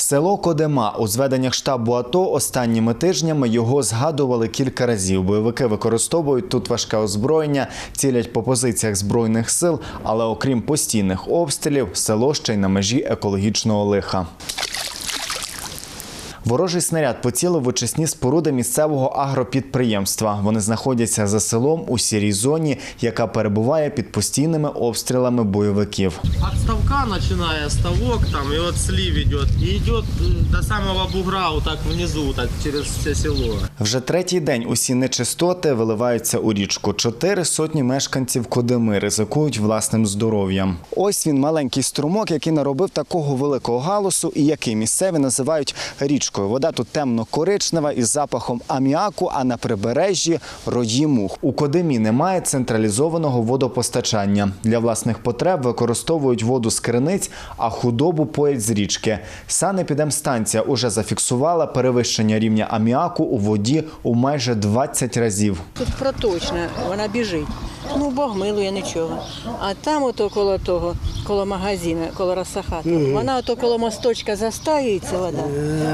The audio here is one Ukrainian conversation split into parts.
Село Кодема у зведеннях штабу АТО останніми тижнями його згадували кілька разів. Бойовики використовують тут важке озброєння, цілять по позиціях збройних сил, але окрім постійних обстрілів, село ще й на межі екологічного лиха. Ворожий снаряд поцілив в очисні споруди місцевого агропідприємства. Вони знаходяться за селом у сірій зоні, яка перебуває під постійними обстрілами бойовиків. От ставка, начиная ставок, там, и вот слив идет, и идет э, до самого бугра, так внизу, так через все село. Вже третій день усі нечистоти виливаються у річку. Чотири сотні мешканців Кодими ризикують власним здоров'ям. Ось він маленький струмок, який наробив такого великого галусу, і який місцеві називають річкою. Вода тут темно-коричнева із запахом аміаку, а на прибережжі рої мух. У Кодимі немає централізованого водопостачання. Для власних потреб використовують воду з криниць, а худобу поять з річки. Санепідемстанція уже зафіксувала перевищення рівня аміаку у воді у майже 20 разів. Тут проточна, вона біжить. Ну, Бог милує нічого. А там ото коло того, коло магазину, коло розсахату, вона ото коло мосточка застаюється вода,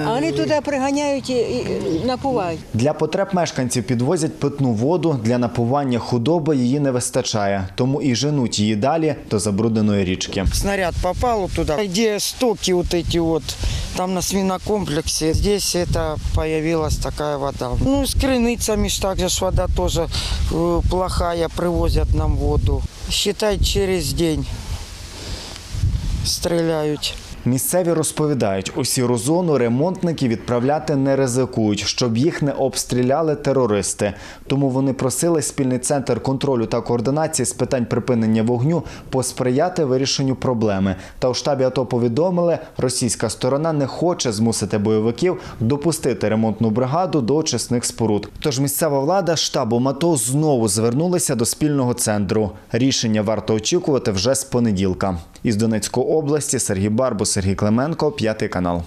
а вони туди приганяють і, і напувають. Для потреб мешканців підвозять питну воду. Для напування худоби її не вистачає, тому і женуть її далі до забрудненої річки. снаряд попал туда, где стоки вот эти вот, там на свинокомплексе, здесь это появилась такая вода. Ну, с крыницами ж так же ж вода тоже э, плохая, привозят нам воду. Считай, через день стреляют. Місцеві розповідають, у сіру зону ремонтники відправляти не ризикують, щоб їх не обстріляли терористи. Тому вони просили спільний центр контролю та координації з питань припинення вогню посприяти вирішенню проблеми. Та у штабі АТО повідомили, російська сторона не хоче змусити бойовиків допустити ремонтну бригаду до очисних споруд. Тож місцева влада з штабом АТО знову звернулися до спільного центру. Рішення варто очікувати вже з понеділка. Із Донецької області Сергій Барбу, Сергій Клименко, п'ятий канал.